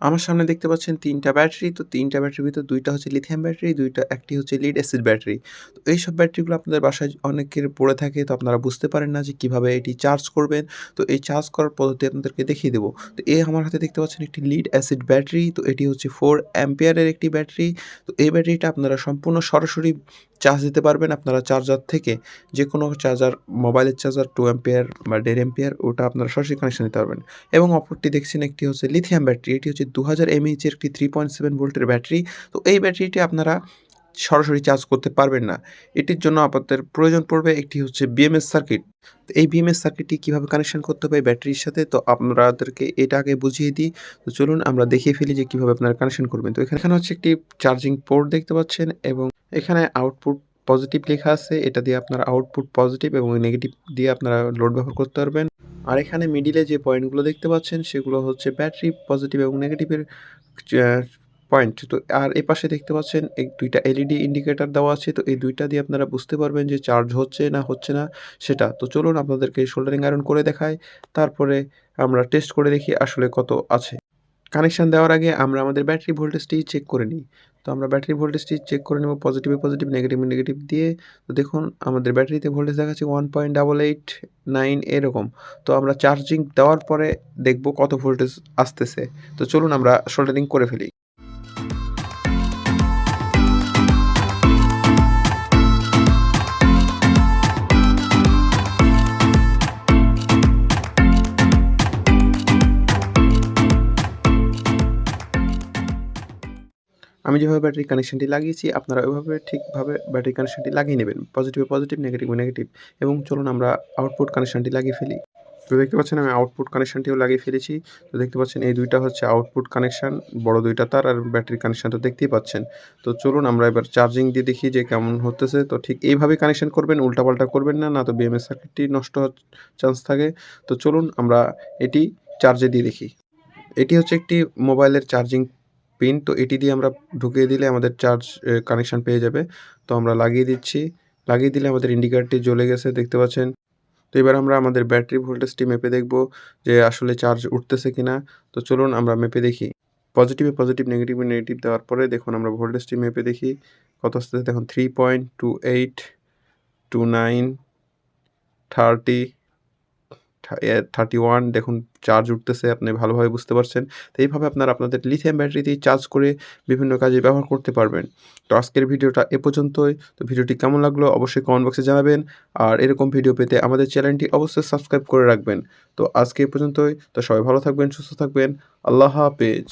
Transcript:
আমার সামনে দেখতে পাচ্ছেন তিনটা ব্যাটারি, তো তিনটা ব্যাটারির ভিতর দুইটা হচ্ছে লিথিয়াম ব্যাটারি দুইটা একটি হচ্ছে লিড অ্যাসিড ব্যাটারি তো এইসব ব্যাটারিগুলো আপনাদের বাসায় অনেকের পড়ে থাকে, তো আপনারা বুঝতে পারেন না যে কীভাবে এটি চার্জ করবেন। তো এই চার্জ করার পদ্ধতি আপনাদেরকে দেখিয়ে দেবো। তো এই আমার হাতে দেখতে পাচ্ছেন একটি লিড অ্যাসিড ব্যাটারি তো এটি হচ্ছে ফোর অ্যাম্পিয়ারের একটি ব্যাটারি তো এই ব্যাটারিটা আপনারা সম্পূর্ণ সরাসরি চার্জ দিতে পারবেন আপনারা চার্জার থেকে যে কোনো চার্জার মোবাইলের চার্জার টু অ্যাম্পিয়ার বা দেড় অ্যাম্পিয়ার ওটা আপনারা সরাসরি কানেকশন দিতে পারবেন। এবং অপরটি দেখছেন একটি হচ্ছে লিথিয়াম ব্যাটারি এটি হচ্ছে দু হাজার এমএইচের একটি থ্রি পয়েন্ট সেভেন ভোল্টের ব্যাটারি তো এই ব্যাটারিটি আপনারা সরাসরি চার্জ করতে পারবেন না। এটির জন্য আপনাদের প্রয়োজন পড়বে একটি হচ্ছে বিএমএস সার্কিট তো এই বিএমএস সার্কিটটি কীভাবে কানেকশন করতে হবে ব্যাটারির সাথে? তো আপনাদেরকে এটা আগে বুঝিয়ে দিই। তো চলুন আমরা দেখিয়ে ফেলি যে কীভাবে আপনারা কানেকশন করবেন। তো এখানে হচ্ছে একটি চার্জিং পোর্ট দেখতে পাচ্ছেন এবং এখানে আউটপুট পজিটিভ লেখা আছে, এটা দিয়ে আপনারা আউটপুট পজিটিভ এবং নেগেটিভ দিয়ে আপনারা লোড ব্যবহার করতে পারবেন। আর এখানে মিডিলে যে পয়েন্টগুলো দেখতে পাচ্ছেন, সেগুলো হচ্ছে ব্যাটারি পজিটিভ এবং নেগেটিভের পয়েন্ট তো আর এ পাশে দেখতে পাচ্ছেন, এই দুইটা এলইডি ইন্ডিকেটর দেওয়া আছে, তো এই দুইটা দিয়ে আপনারা বুঝতে পারবেন যে চার্জ হচ্ছে না হচ্ছে না সেটা। তো চলুন আপনাদেরকে শোল্ডারিং আয়রন করে দেখায় তারপরে আমরা টেস্ট করে দেখি আসলে কত আছে। কানেকশান দেওয়ার আগে আমরা আমাদের ব্যাটারি ভোল্টেজটি চেক করে নিই। তো আমরা ব্যাটারি ভোল্টেজটি চেক করে নেব পজিটিভে পজিটিভ নেগেটিভ নেগেটিভ দিয়ে। তো দেখুন, আমাদের ব্যাটারিতে ভোল্টেজ দেখাচ্ছে one point double eight nine এরকম। তো আমরা চার্জিং দেওয়ার পরে দেখব কত ভোল্টেজ আসতেছে। তো চলুন আমরা সোল্ডারিং করে ফেলি। আমি যেভাবে ব্যাটারি কানেকশানটি লাগিয়েছি, আপনারা ওইভাবে ঠিকভাবে ব্যাটারি কানেকশানটি লাগিয়ে নেবেন। পজিটিভে পজিটিভ নেগেটিভে নেগেটিভ এবং চলুন আমরা আউটপুট কানেকশানটি লাগিয়ে ফেলি। তো দেখতে পাচ্ছেন আমি আউটপুট কানেকশানটিও লাগিয়ে ফেলেছি। তো দেখতে পাচ্ছেন এই দুইটা হচ্ছে আউটপুট কানেকশান বড় দুইটা তার আর ব্যাটারি কানেকশান তো দেখতেই পাচ্ছেন। তো চলুন আমরা এবার চার্জিং দিয়ে দেখি যে কেমন হতেছে। তো ঠিক এইভাবে কানেকশান করবেন, উল্টাপাল্টা করবেন না না তো বিএমএস সার্কিটটি নষ্ট হওয়ার চান্স থাকে। তো চলুন আমরা এটি চার্জে দিয়ে দেখি। এটি হচ্ছে একটি মোবাইলের চার্জিং পিন তো এটি দিয়ে আমরা ঢুকিয়ে দিলে আমাদের চার্জ কানেকশান পেয়ে যাবে। তো আমরা লাগিয়ে দিচ্ছি। লাগিয়ে দিলে আমাদের ইন্ডিকেটারটি জ্বলে গেছে, দেখতে পাচ্ছেন? তো এবার আমরা আমাদের ব্যাটারি ভোল্টেজটি মেপে দেখব যে আসলে চার্জ উঠতেছে কি না তো চলুন আমরা মেপে দেখি। পজিটিভে পজিটিভ নেগেটিভে নেগেটিভ দেওয়ার পরে দেখুন আমরা ভোল্টেজটি মেপে দেখি। কত আসতেছে? দেখুন three point two eight two nine thirty thirty one দেখুন চার্জ উঠতেছে, আপনি ভালোভাবে বুঝতে পারছেন। তো এইভাবে আপনারা আপনাদের লিথিয়াম দিয়ে চার্জ করে বিভিন্ন কাজে ব্যবহার করতে পারবেন। তো আজকের ভিডিওটা এ পর্যন্তই। তো ভিডিওটি কেমন লাগল অবশ্যই কমেন্ট বক্সে জানাবেন। আর এরকম ভিডিও পেতে আমাদের চ্যানেলটি অবশ্যই সাবস্ক্রাইব করে রাখবেন। তো আজকে এ পর্যন্তই। তো সবাই ভালো থাকবেন, সুস্থ থাকবেন। আল্লাহ হাফেজ।